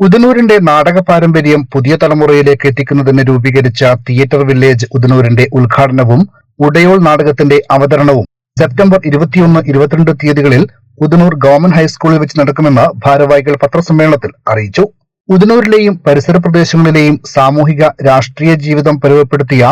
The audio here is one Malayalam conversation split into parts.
ഉദനൂരിന്റെ നാടക പാരമ്പര്യം പുതിയ തലമുറയിലേക്ക് എത്തിക്കുന്നതിന് രൂപീകരിച്ച തിയേറ്റർ വില്ലേജ് ഉദനൂരിന്റെ ഉദ്ഘാടനവും ഉടയോൾ നാടകത്തിന്റെ അവതരണവും സെപ്റ്റംബർ ഇരുപത്തിയൊന്ന് ഇരുപത്തിരണ്ട് തീയതികളിൽ ഉദനൂർ ഗവൺമെന്റ് ഹൈസ്കൂളിൽ വെച്ച് നടക്കുമെന്ന് ഭാരവാഹികൾ പത്രസമ്മേളനത്തിൽ അറിയിച്ചു. ഉദനൂരിലെയും പരിസര പ്രദേശങ്ങളിലെയും സാമൂഹിക രാഷ്ട്രീയ ജീവിതം പരിവപ്പെടുത്തിയ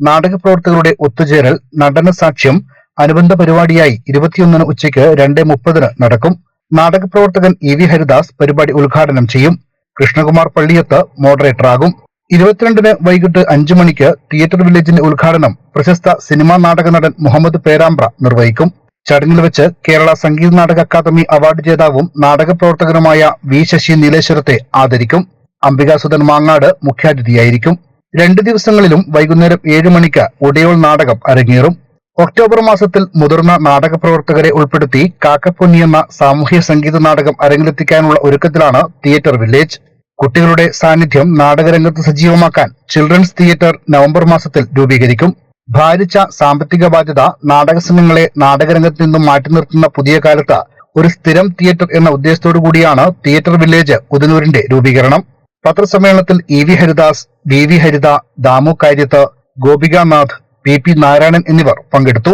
നാടക പ്രവർത്തകരുടെ ഒത്തുചേരൽ നടന സാക്ഷ്യം അനുബന്ധ പരിപാടിയായി ഇരുപത്തിയൊന്നിന് ഉച്ചയ്ക്ക് രണ്ട് മുപ്പതിന് നടക്കും. നാടക പ്രവർത്തകൻ ഇ വി ഹരിദാസ് പരിപാടി ഉദ്ഘാടനം ചെയ്യും. കൃഷ്ണകുമാർ പള്ളിയത്ത് മോഡറേറ്ററാകും. ഇരുപത്തിരണ്ടിന് വൈകിട്ട് അഞ്ചു മണിക്ക് തിയേറ്റർ വില്ലേജിന്റെ ഉദ്ഘാടനം പ്രശസ്ത സിനിമാ നാടക നടൻ മുഹമ്മദ് പേരാമ്പ്ര നിർവഹിക്കും. ചടങ്ങിൽ വെച്ച് കേരള സംഗീത നാടക അക്കാദമി അവാർഡ് ജേതാവും നാടക പ്രവർത്തകനുമായ വി ശശി നീലേശ്വരത്തെ ആദരിക്കും. അംബികാസുധൻ മാങ്ങാട് മുഖ്യാതിഥിയായിരിക്കും. രണ്ട് ദിവസങ്ങളിലും വൈകുന്നേരം ഏഴ് മണിക്ക് ഒടിയോൾ നാടകം അരങ്ങേറും. ഒക്ടോബർ മാസത്തിൽ മുതിർന്ന നാടക പ്രവർത്തകരെ ഉൾപ്പെടുത്തി കാക്കപ്പൊന്നി എന്ന സാമൂഹ്യ സംഗീത നാടകം അരങ്ങിലെത്തിക്കാനുള്ള ഒരുക്കത്തിലാണ് തിയേറ്റർ വില്ലേജ്. കുട്ടികളുടെ സാന്നിധ്യം നാടകരംഗത്ത് സജീവമാക്കാൻ ചിൽഡ്രൻസ് തിയേറ്റർ നവംബർ മാസത്തിൽ രൂപീകരിക്കും. ഭാരിച്ച സാമ്പത്തിക ബാധ്യത നാടകസംഘങ്ങളെ നാടകരംഗത്ത് നിന്നും മാറ്റി നിർത്തുന്ന പുതിയ കാലത്ത് ഒരു സ്ഥിരം തിയേറ്റർ എന്ന ഉദ്ദേശത്തോടു കൂടിയാണ് തിയേറ്റർ വില്ലേജ് ഉദനൂരിന്റെ രൂപീകരണം. പത്രസമ്മേളനത്തിൽ E V Haridas V V Haritha Damu Karyath Gopikanath P P Narayanan എന്നിവർ പങ്കെടുത്തു